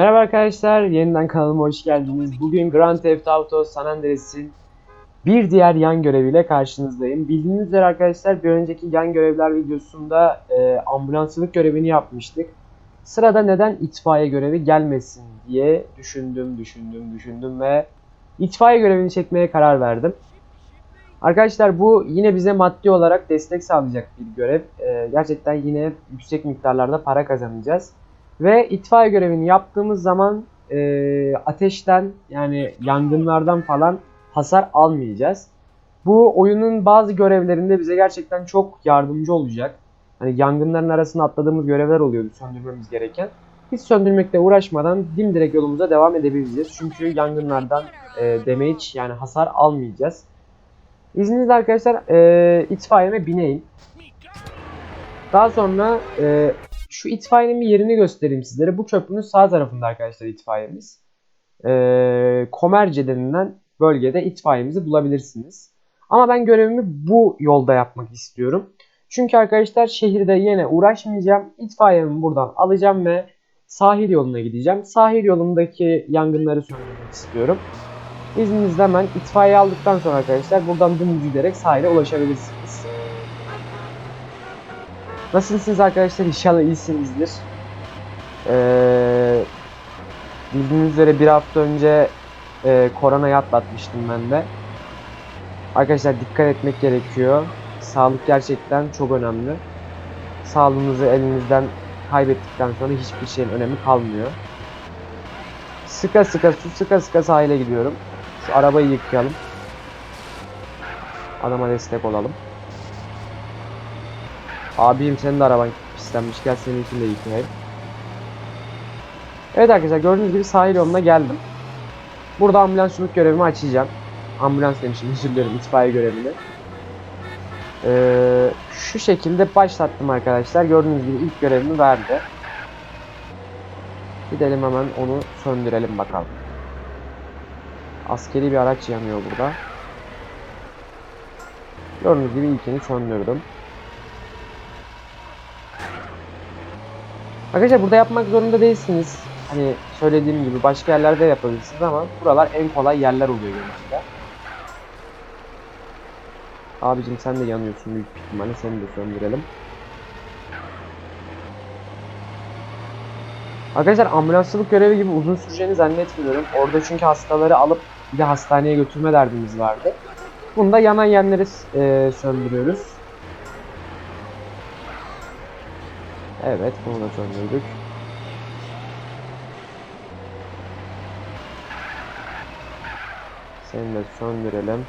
Merhaba arkadaşlar, yeniden kanalıma hoş geldiniz. Bugün Grand Theft Auto San Andreas'in bir diğer yan göreviyle karşınızdayım. Bildiğiniz üzere arkadaşlar bir önceki yan görevler videosunda e, ambulansçılık görevini yapmıştık. Sırada neden itfaiye görevi gelmesin diye düşündüm, düşündüm, düşündüm ve itfaiye görevini çekmeye karar verdim. Arkadaşlar bu yine bize maddi olarak destek sağlayacak bir görev. E, gerçekten yine yüksek miktarlarda para kazanacağız. Ve itfaiye görevini yaptığımız zaman e, ateşten yani yangınlardan falan hasar almayacağız. Bu oyunun bazı görevlerinde bize gerçekten çok yardımcı olacak. Hani yangınların arasında atladığımız görevler oluyordu söndürmemiz gereken. Hiç söndürmekle uğraşmadan dimdirek yolumuza devam edebileceğiz. Çünkü yangınlardan e, damage yani hasar almayacağız. İzninizle arkadaşlar e, itfaiyeme bineyim. Daha sonra e, şu itfaiyenin bir yerini göstereyim sizlere. Bu köprünün sağ tarafında arkadaşlar itfaiyemiz. Ee, Komerce denilen bölgede itfaiyemizi bulabilirsiniz. Ama ben görevimi bu yolda yapmak istiyorum. Çünkü arkadaşlar şehirde yine uğraşmayacağım. İtfaiyemi buradan alacağım ve sahil yoluna gideceğim. Sahil yolundaki yangınları söndürmek istiyorum. İzninizle hemen itfaiye aldıktan sonra arkadaşlar buradan dümdüz giderek sahile ulaşabilirsiniz. Nasılsınız arkadaşlar? İnşallah iyisinizdir. Ee, bildiğiniz üzere bir hafta önce e, koronayı atlatmıştım ben de. Arkadaşlar dikkat etmek gerekiyor. Sağlık gerçekten çok önemli. Sağlığınızı elinizden kaybettikten sonra hiçbir şeyin önemi kalmıyor. Sıka sıka su sıka sıka sahile gidiyorum. Şu arabayı yıkayalım. Adama destek olalım. Abim senin de araban pislenmiş. Gel seninkini de yıkayayım. Evet arkadaşlar gördüğünüz gibi sahil yoluna geldim. Burada ambulansçılık görevimi açacağım. Ambulans demişim özür dilerim itfaiye görevini. Ee, şu şekilde başlattım arkadaşlar. Gördüğünüz gibi ilk görevimi verdi. Gidelim hemen onu söndürelim bakalım. Askeri bir araç yanıyor burada. Gördüğünüz gibi ilkini söndürdüm. Arkadaşlar burada yapmak zorunda değilsiniz. Hani söylediğim gibi başka yerlerde yapabilirsiniz ama buralar en kolay yerler oluyor genelde. Abicim sen de yanıyorsun büyük ihtimalle seni de söndürelim. Arkadaşlar ambulansçılık görevi gibi uzun süreceğini zannetmiyorum. Orada çünkü hastaları alıp bir de hastaneye götürme derdimiz vardı. Bunda yanan yerleri e, söndürüyoruz. Evet bunu da söndürdük. Seni de söndürelim.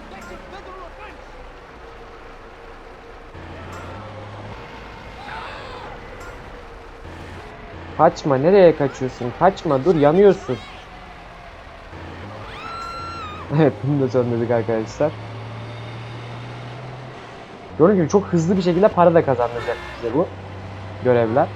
Kaçma nereye kaçıyorsun? Kaçma dur yanıyorsun. Evet bunu da söndürdük arkadaşlar. Gördüğünüz gibi çok hızlı bir şekilde para da kazandıracak bize bu görevler.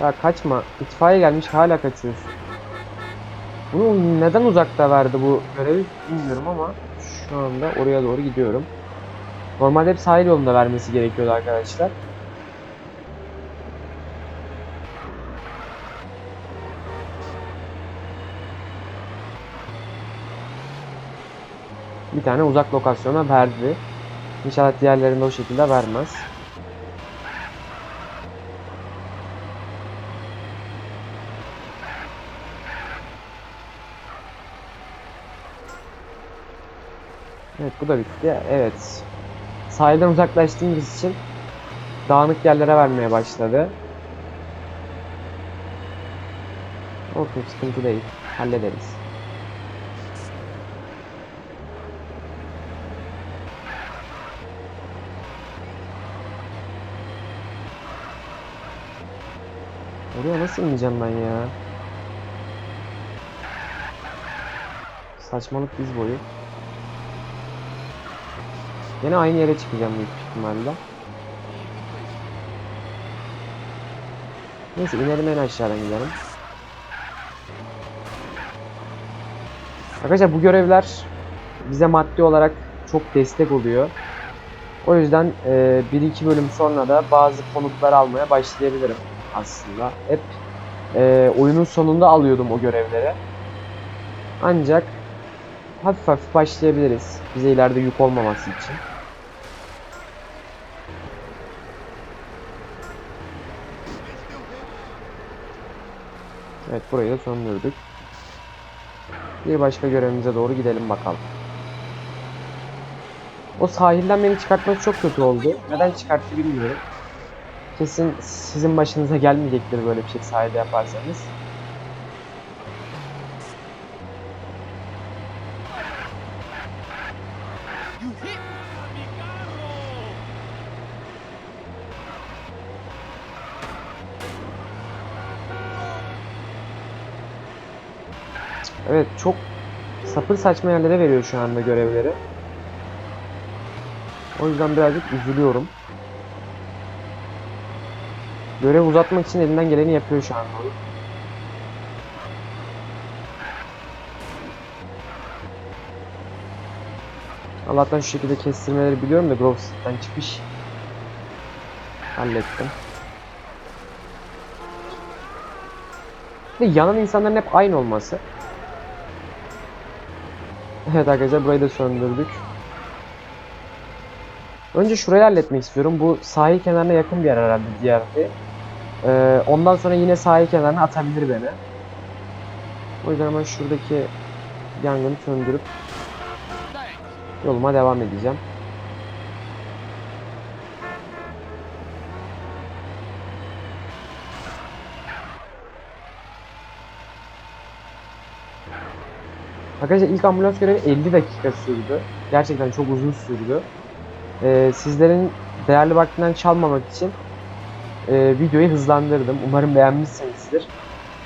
Ya kaçma. İtfaiye gelmiş hala kaçıyorsun. Bunu neden uzakta verdi bu görevi bilmiyorum ama şu anda oraya doğru gidiyorum. Normalde hep sahil yolunda vermesi gerekiyordu arkadaşlar. Tane uzak lokasyona verdi. İnşallah diğerlerinde o şekilde vermez. Evet bu da bitti. Evet. Sahilden uzaklaştığımız için dağınık yerlere vermeye başladı. Olsun sıkıntı değil. Hallederiz. Oraya nasıl ineceğim ben ya? Saçmalık diz boyu. Yine aynı yere çıkacağım büyük ihtimalle. Neyse inelim en aşağıdan gidelim. Arkadaşlar bu görevler bize maddi olarak çok destek oluyor. O yüzden e, 1-2 bölüm sonra da bazı konuklar almaya başlayabilirim aslında. Hep e, oyunun sonunda alıyordum o görevleri. Ancak hafif hafif başlayabiliriz. Bize ileride yük olmaması için. Evet burayı da söndürdük. Bir başka görevimize doğru gidelim bakalım. O sahilden beni çıkartması çok kötü oldu. Neden çıkarttı bilmiyorum. Kesin sizin başınıza gelmeyecektir böyle bir şey sahilde yaparsanız. Evet çok sapır saçma yerlere veriyor şu anda görevleri. O yüzden birazcık üzülüyorum. Görev uzatmak için elinden geleni yapıyor şu oyun. Allah'tan şu şekilde kestirmeleri biliyorum da Grove çıkış hallettim. De yanan insanların hep aynı olması. Evet arkadaşlar burayı da söndürdük. Önce şurayı halletmek istiyorum. Bu sahil kenarına yakın bir yer herhalde DRT. Ee, ondan sonra yine sahil kenarına atabilir beni. O yüzden hemen şuradaki yangını söndürüp yoluma devam edeceğim. Arkadaşlar ilk ambulans görevi 50 dakika sürdü. Gerçekten çok uzun sürdü. Ee, sizlerin değerli vaktinden çalmamak için e, videoyu hızlandırdım. Umarım beğenmişsinizdir.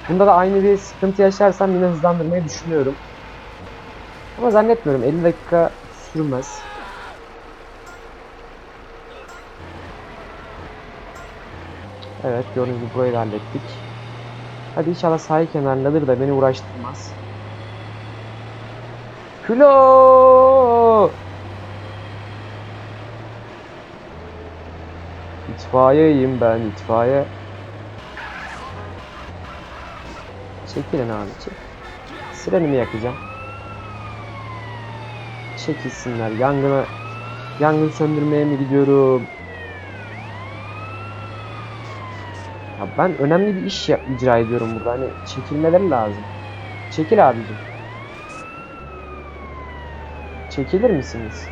Bunda da aynı bir sıkıntı yaşarsam yine hızlandırmayı düşünüyorum. Ama zannetmiyorum 50 dakika sürmez. Evet gördüğünüz gibi burayı da hallettik. Hadi inşallah sahil kenarındadır da beni uğraştırmaz. Kilo! İtfaiyeyim ben itfaiye. Çekilin abi çek. Sirenimi yakacağım. Çekilsinler. Yangına yangın söndürmeye mi gidiyorum? Ya ben önemli bir iş yap- icra ediyorum burada. Hani çekilmeleri lazım. Çekil abicim. Çekilir misiniz?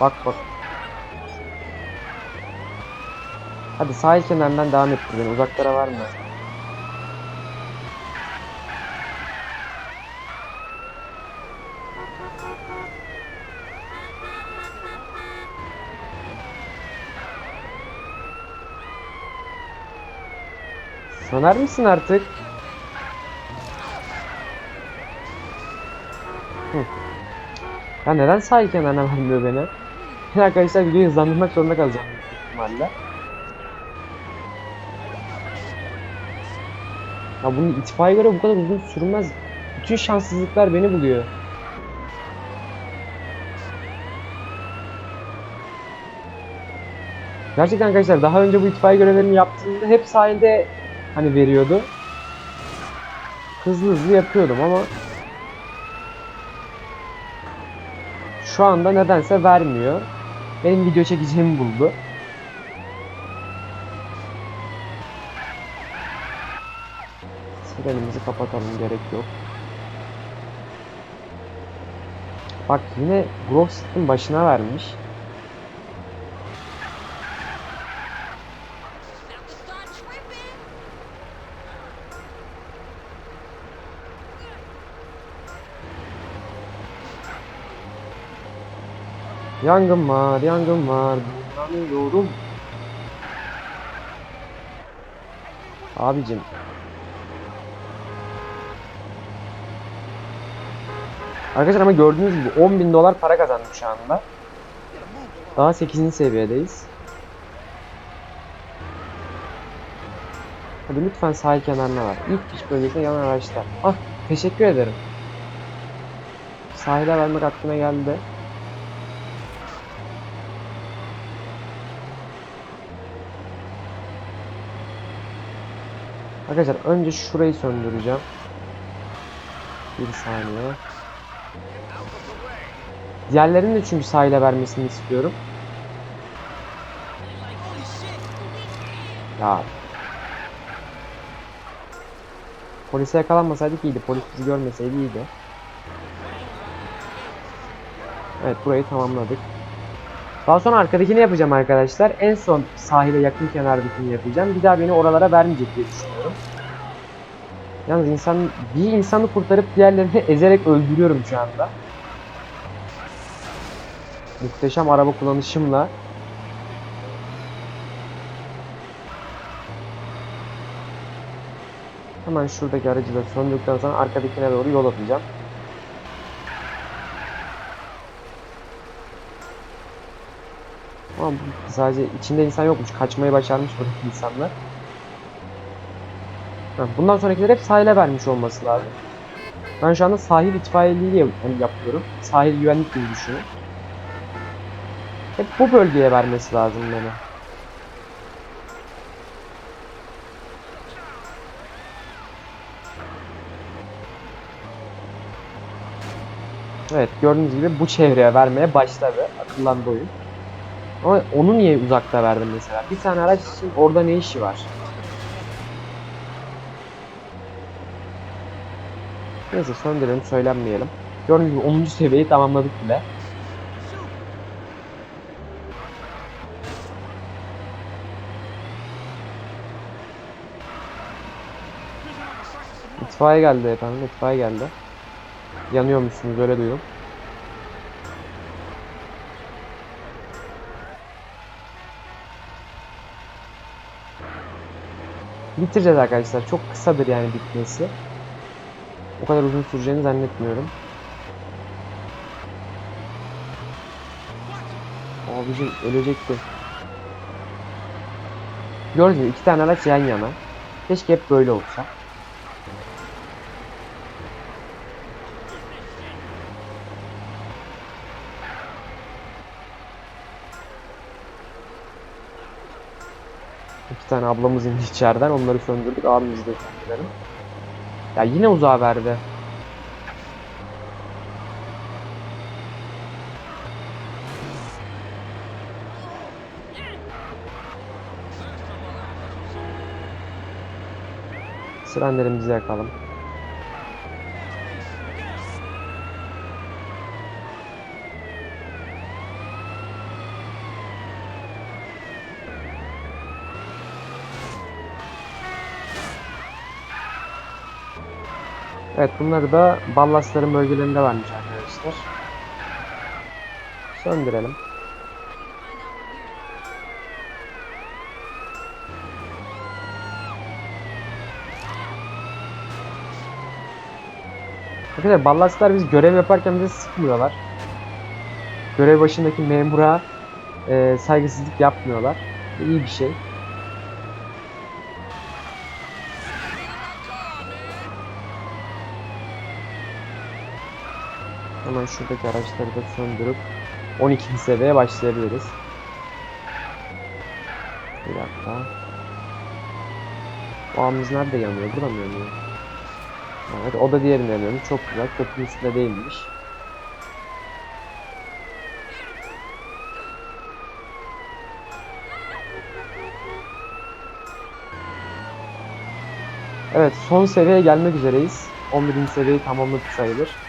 Bak bak. Hadi sahil kenarından devam ettir. Uzaklara var mı? Söner misin artık? Ya neden sahil kenarına vermiyor beni? Arkadaşlar videoyu hızlandırmak zorunda kalacağım ihtimalle. Ya bunun itfaiye göre bu kadar uzun sürmez. Bütün şanssızlıklar beni buluyor. Gerçekten arkadaşlar daha önce bu itfaiye görevlerini yaptığımda hep sahilde hani veriyordu. Hızlı hızlı yapıyordum ama şu anda nedense vermiyor. Benim video çekeceğimi buldu. Sirenimizi kapatalım gerek yok. Bak yine Grove Street'in başına vermiş. Yangın var, yangın var. Yanıyorum. Abicim. Arkadaşlar ama gördüğünüz gibi 10.000 dolar para kazandım şu anda. Daha 8. seviyedeyiz. Hadi lütfen sahil kenarına var. İlk iş bölgesine yanan araçlar. Ah teşekkür ederim. sahile vermek aklıma geldi. Arkadaşlar önce şurayı söndüreceğim. Bir saniye. Diğerlerinin de çünkü sahile vermesini istiyorum. Ya. Polise yakalanmasaydık iyiydi. Polis bizi görmeseydi iyiydi. Evet burayı tamamladık. Daha sonra arkadakini yapacağım arkadaşlar. En son sahile yakın kenardakini yapacağım. Bir daha beni oralara vermeyecek diye düşünüyorum. Yalnız insan bir insanı kurtarıp diğerlerini ezerek öldürüyorum şu anda. Muhteşem araba kullanışımla Hemen şuradaki aracı da söndükten sonra arkadakine doğru yol atacağım. Ama sadece içinde insan yokmuş. Kaçmayı başarmış buradaki insanlar. Bundan sonrakiler hep sahile vermiş olması lazım. Ben şu anda sahil itfaiyeliği yapıyorum. Sahil güvenlik gibi düşünün. Hep bu bölgeye vermesi lazım beni. Evet gördüğünüz gibi bu çevreye vermeye başladı. Akıllandı oyun. Ama onu niye uzakta verdim mesela? Bir tane araç için orada ne işi var? Neyse söndürelim söylenmeyelim. Gördüğünüz gibi 10. seviyeyi tamamladık bile. İtfaiye geldi efendim, itfaiye geldi. Yanıyormuşsunuz öyle duydum. Bitireceğiz arkadaşlar. Çok kısadır yani bitmesi. O kadar uzun süreceğini zannetmiyorum. Abicim ölecekti. Gördünüz mü? İki tane araç yan yana. Keşke hep böyle olsa. İki tane ablamız indi içeriden. Onları söndürdük. Abimizi de söndürelim. Ya yine uzağa verdi. Sirenlerimizi yakalım. Evet bunları da ballastların bölgelerinde vermiş arkadaşlar. Söndürelim. Arkadaşlar ballastlar biz görev yaparken bize sıkmıyorlar. Görev başındaki memura e, saygısızlık yapmıyorlar. İyi bir şey. Hemen şuradaki araçları da söndürüp 12. seviyeye başlayabiliriz. Bir dakika. O ağımız nerede yanıyor? Burada mı yanıyor? Evet o da diğerinde yanıyor. Çok güzel. Köprünün üstünde değilmiş. Evet son seviyeye gelmek üzereyiz. 11. seviyeyi tamamladık sayılır.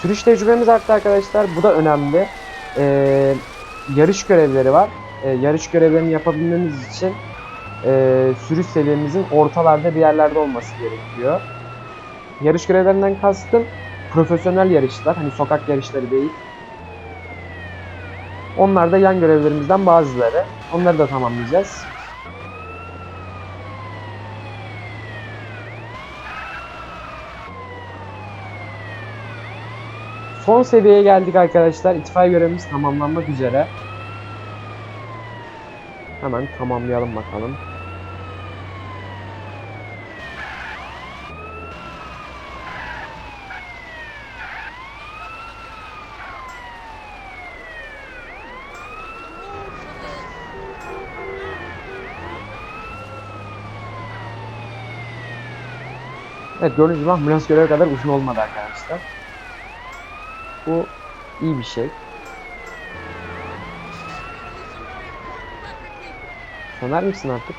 Sürüş tecrübemiz arttı arkadaşlar. Bu da önemli. Ee, yarış görevleri var. Ee, yarış görevlerini yapabilmemiz için e, sürüş seviyemizin ortalarda bir yerlerde olması gerekiyor. Yarış görevlerinden kastım profesyonel yarışlar. Hani sokak yarışları değil. Onlar da yan görevlerimizden bazıları. Onları da tamamlayacağız. Son seviyeye geldik arkadaşlar. İtfaiye görevimiz tamamlanmak üzere. Hemen tamamlayalım bakalım. Evet gördüğünüz gibi ambulans göreve kadar uzun olmadı arkadaşlar. Bu iyi bir şey. Söner misin artık?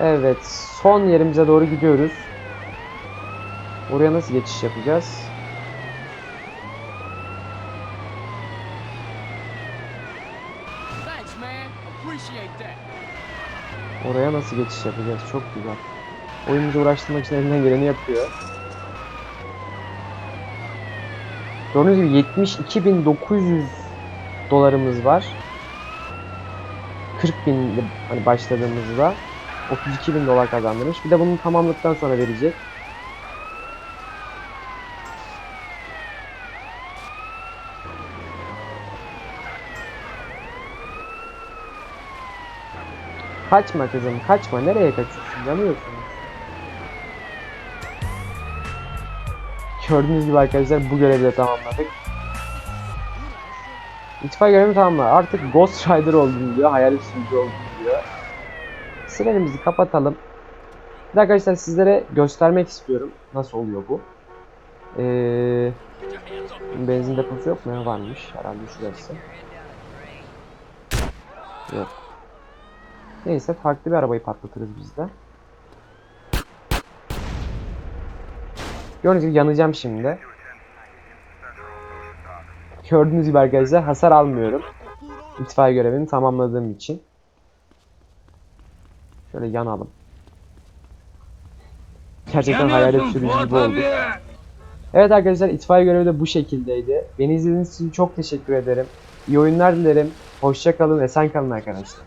Evet, son yerimize doğru gidiyoruz. Oraya nasıl geçiş yapacağız? Oraya nasıl geçiş yapacağız? Çok güzel. Oyun bizi uğraştırmak için elinden geleni yapıyor. Gördüğünüz gibi 72.900 dolarımız var. 40 bin hani başladığımızda 32 bin dolar kazandırmış. Bir de bunu tamamladıktan sonra verecek. Kaçma kızım kaçma. Nereye kaçıyorsun? Yanıyorsun. Gördüğünüz gibi arkadaşlar bu görevi de tamamladık. İtfaiye görevini tamamla. Artık Ghost Rider oldum diyor. Hayalet sürücü oldum diyor. Sirenimizi kapatalım. Bir arkadaşlar sizlere göstermek istiyorum. Nasıl oluyor bu. Ee, benzin deposu yok mu? Varmış. Herhalde şurası. Yok. Neyse farklı bir arabayı patlatırız biz de. Gördüğünüz gibi yanacağım şimdi. Gördüğünüz gibi arkadaşlar hasar almıyorum. İtfaiye görevini tamamladığım için. Şöyle yanalım. Gerçekten hayalet sürücü gibi olduk. Evet arkadaşlar itfaiye görevi de bu şekildeydi. Beni izlediğiniz için çok teşekkür ederim. İyi oyunlar dilerim. Hoşça kalın, esen kalın arkadaşlar.